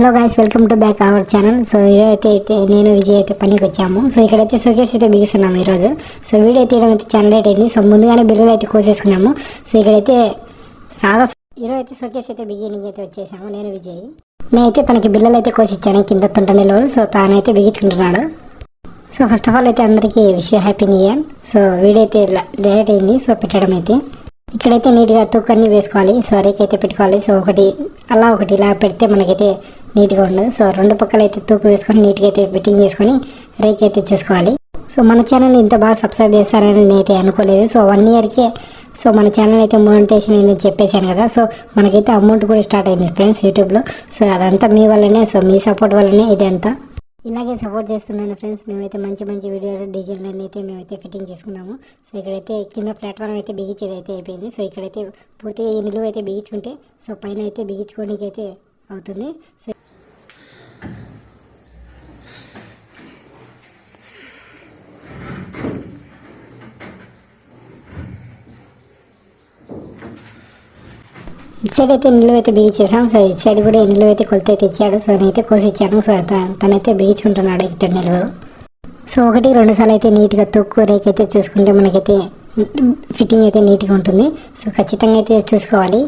Hello guys welcome to back our channel so ఈరోజు అయితే అయితే నేను విజయ్ అయితే పనికి వచ్చాము. సో ఇక్కడైతే సోకేస్ అయితే బిగిస్తున్నాము ఈరోజు. సో వీడియో తీయడం అయితే చాలా లేట్ అయింది. సో ముందుగానే బిల్లులు అయితే కోసేసుకున్నాము. సో ఇక్కడైతే సాదా ఈరోజు అయితే సోకేస్ అయితే బిగినింగ్ అయితే వచ్చేసాము. నేను విజయ్. నేనైతే తనకి బిల్లలు అయితే కోసిచ్చాను. కింద తుంటనే లోడు సో తానైతే బిగించుకుంటున్నాడు. సో ఫస్ట్ ఆఫ్ ఆల్ అయితే అందరికీ విషయ happy new year so video అయితే లేట్ అయింది. సో పెట్టడం అయితే. ఇక్కడైతే నీట్గా తూకన్నీ వేసుకోవాలి. సో రేకైతే పెట్టుకోవాలి. సో ఒకటి అలా ఒకటి ఇలా పెడితే మనకైతే నీట్గా ఉండదు సో రెండు పక్కల అయితే తూకు వేసుకొని నీట్గా అయితే ఫిట్టింగ్ చేసుకొని రేక్ అయితే చూసుకోవాలి. సో మన ఛానల్ ఇంత బాగా సబ్స్క్రైబ్ చేస్తారని నేనైతే అనుకోలేదు. సో వన్ ఇయర్కే సో మన ఛానల్ అయితే మోనిటేషన్ నేను చెప్పేశాను కదా. సో మనకైతే అమౌంట్ కూడా స్టార్ట్ అయింది ఫ్రెండ్స్ యూట్యూబ్లో సో అదంతా మీ వల్లనే సో మీ సపోర్ట్ వల్లనే ఇదంతా. ఇలాగే సపోర్ట్ చేస్తున్నాను ఫ్రెండ్స్ మేమైతే మంచి మంచి వీడియోస్ డిజైన్లన్నీ అయితే మేమైతే ఫిట్టింగ్ చేసుకున్నాము. సో ఇక్కడైతే కింద ప్లాట్ఫామ్ అయితే బిగించేది అయితే అయిపోయింది. సో ఇక్కడైతే పూర్తిగా ఈ నిలువ అయితే బిగించుకుంటే సో పైన అయితే బిగించుకోవడానికి అయితే అవుతుంది. సో ఇటు సైడ్ అయితే నిలువ అయితే బిగించేసాం సో ఇటు సైడ్ కూడా నిలువ అయితే కొలత అయితే ఇచ్చాడు. సో నేనైతే కోసిచ్చాను. సో త- తనైతే ఉంటున్నాడు ఇద్దరు నిలువ సో ఒకటి రెండు సార్లు అయితే నీట్గా తొక్కు రేక్ అయితే చూసుకుంటే మనకైతే ఫిట్టింగ్ అయితే నీట్గా ఉంటుంది. సో ఖచ్చితంగా అయితే చూసుకోవాలి.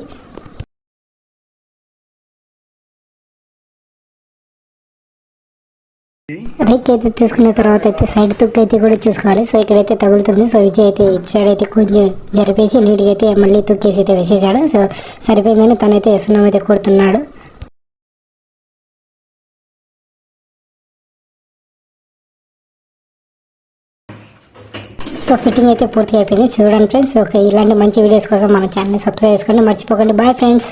రేక్ అయితే చూసుకున్న తర్వాత అయితే సైడ్ తుక్కు అయితే కూడా చూసుకోవాలి. సో ఇక్కడైతే తగులుతుంది. సో విజయ్ అయితే ఇటు సైడ్ అయితే కొంచెం జరిపేసి నీట్గా అయితే మళ్ళీ తుక్కేసి అయితే వేసేసాడు. సో సరిపోయిందని తనైతే సున్నం అయితే కొడుతున్నాడు సో ఫిట్టింగ్ అయితే పూర్తి అయిపోయింది. చూడండి ఫ్రెండ్స్ ఓకే ఇలాంటి మంచి వీడియోస్ కోసం మన ఛానల్ సబ్స్క్రైబ్ చేసుకోండి. మర్చిపోకండి. Bye friends